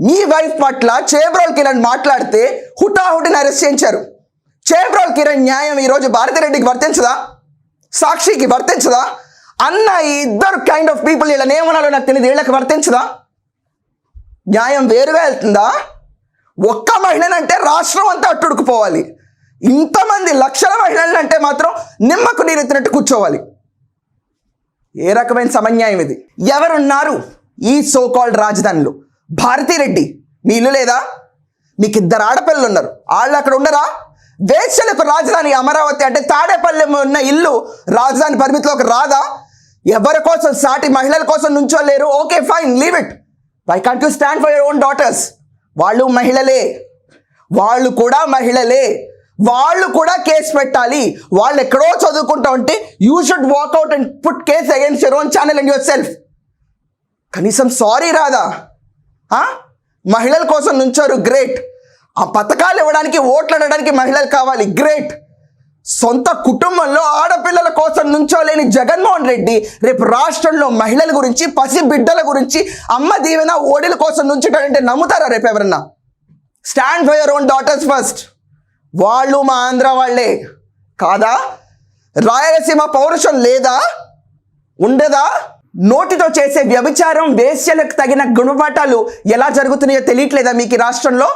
మీ wife పట్ల చేబ్రోల్ కిరణ్ మాట్లాడితే హుటాహుటిని arrest చేయించారు. చేబ్రోల్ కిరణ్ న్యాయం ఈరోజు భారతిరెడ్డికి వర్తించదా? సాక్షికి వర్తించదా? అన్న ఈ ఇద్దరు కైండ్ ఆఫ్ పీపుల్ వీళ్ళని ఏమనాలో నాకు తెలియదు. వీళ్ళకి వర్తించదా? న్యాయం వేరుగా వెళ్తుందా? ఒక్క మహిళనంటే రాష్ట్రం అంతా అట్టుడుకుపోవాలి. ఇంతమంది లక్షల మహిళలంటే మాత్రం నిమ్మకు నీరెత్తినట్టు కూర్చోవాలి. ఏ రకమైన సమన్యాయం ఇది? ఎవరున్నారు ఈ సో కాల్డ్ రాజధానిలో? భారతిరెడ్డి మీ ఇల్లు లేదా? మీకు ఇద్దరు ఆడపిల్లలు ఉన్నారు వాళ్ళు అక్కడ ఉండరా? వేసలకు రాజధాని అమరావతి అంటే తాడేపల్లి ఉన్న ఇల్లు రాజధాని పరిమితిలోకి రాదా? ఎవరి కోసం? సాటి మహిళల కోసం నుంచో లేరు. Okay fine leave it. Why can't you stand for your own daughters వాళ్ళు మహిళలే. వాళ్ళు కూడా మహిళలే. వాళ్ళు కూడా కేసు పెట్టాలి. వాళ్ళు ఎక్కడో చదువుకుంటా ఉంటే you should walk out and put case against your own channel and yourself కనీసం సారీ రాదా మహిళల కోసం నుంచారు గ్రేట్ ఆ పథకాలు ఇవ్వడానికి ఓట్లు అడగడానికి మహిళలు కావాలి గ్రేట్ సొంత కుటుంబంలో ఆడపిల్లల కోసం నుంచోలేని జగన్మోహన్ రెడ్డి రేపు రాష్ట్రంలో మహిళల గురించి పసి బిడ్డల గురించి అమ్మ దీవెన ఓడిల కోసం నుంచుంటాడంటే నమ్ముతారా రేపు ఎవరన్నా? Stand for your own daughters first వాళ్ళు మా ఆంధ్ర వాళ్ళే. కాదా? రాయలసీమ పౌరుషం లేదా? ఉండదా? నోటితో చేసే వ్యభిచారం వేశ్యలకు తగిన గుణపాఠాలు ఎలా జరుగుతున్నాయో తెలియట్లేదా మీకు రాష్ట్రంలో?